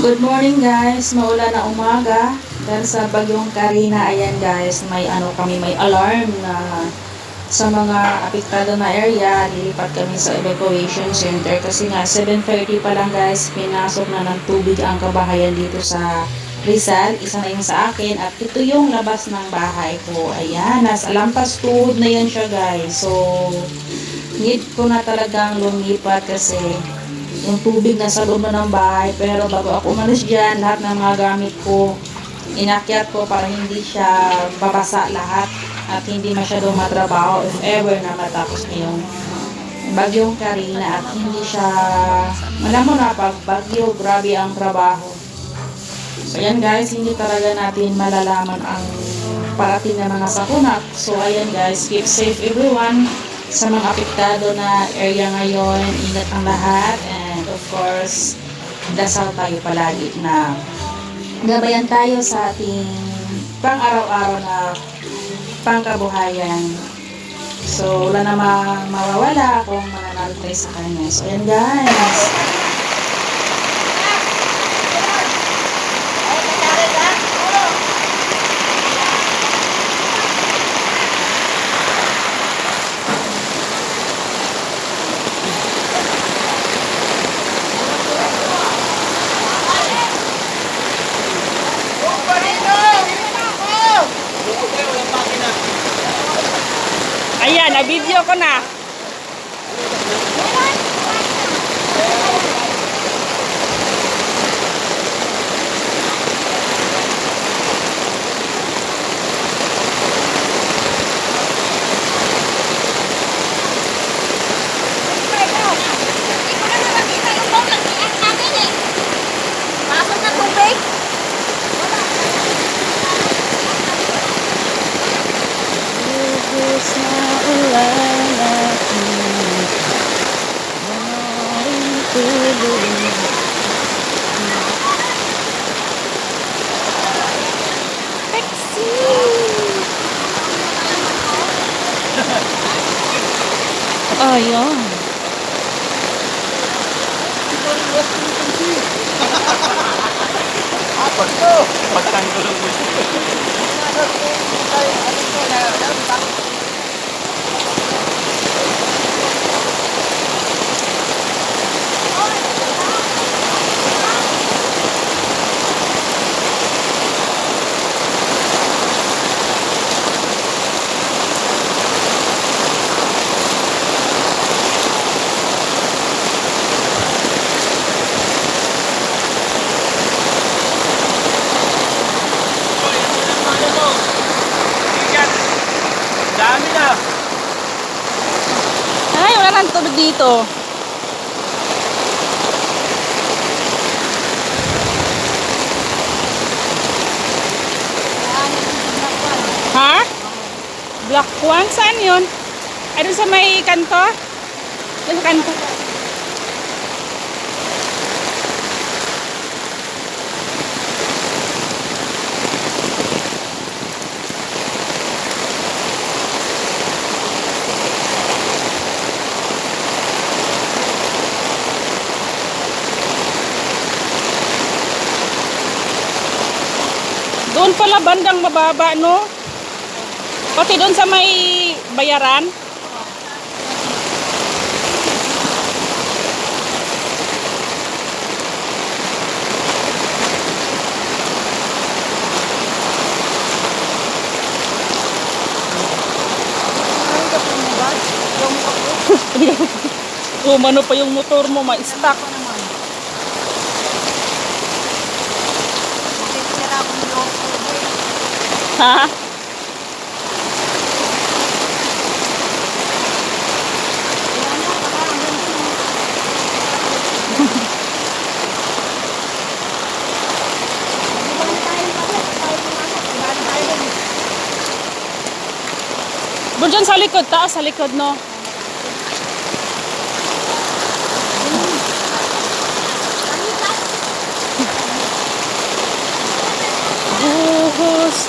Good morning guys, maulan na umaga. Dahil sa bagyong Karina, ayan guys, may ano kami, may alarm na sa mga apektado na area, lilipat kami sa evacuation center. Kasi nga 7.30 pa lang guys, pinasok na ng tubig ang kabahayan dito sa Rizal, isa na yung sa akin. At ito yung labas ng bahay ko, ayan, nasa lampas tuhod na yan siya guys, so need ko na talagang lumipat kasi yung tubig na sa loob na ng bahay. Pero bago ako umalis dyan, lahat ng mga gamit ko, inakyat ko para hindi siya babasa lahat at hindi masyadong matrabaho if ever na matapos na yung bagyong Karina at hindi siya, alam mo na, pag bagyo, grabe ang trabaho. So, ayan guys, hindi talaga natin malalaman ang parating na mga sakuna. So, ayan guys, keep safe everyone sa mga apektado na area ngayon. Ingat ang lahat and of course, dasal tayo palagi na gabayan tayo sa ating pang-araw-araw na pangkabuhayan. So, wala namang mawawala kung mananalo tayo sa kanya. So, ayan guys. Ayan, na-video ko na. Pasok na tubig. Lubos na ulan at Maaaring tuloy Taxi! Ayun. Dami na. Tubig dito. Ha? Black one? Saan yun? Ay, sa may kanto? Sa kanto. Doon pala bandang mababa, no? Pati doon sa may bayaran. Umano pa yung motor mo, ma-stuck. Sira ako ng loob ko. Ha? Doon sa likod, taas sa likod, no?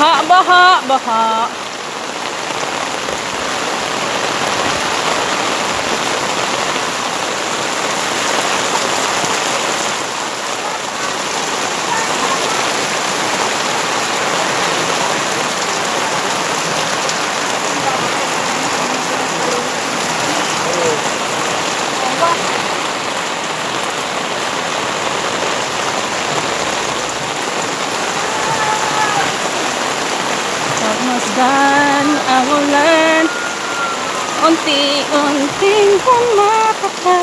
Baha, baha, baha. Ang ulan. Unti-unting humakaka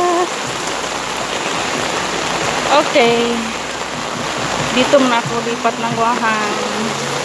Okay. Dito na ako lipat ng wahan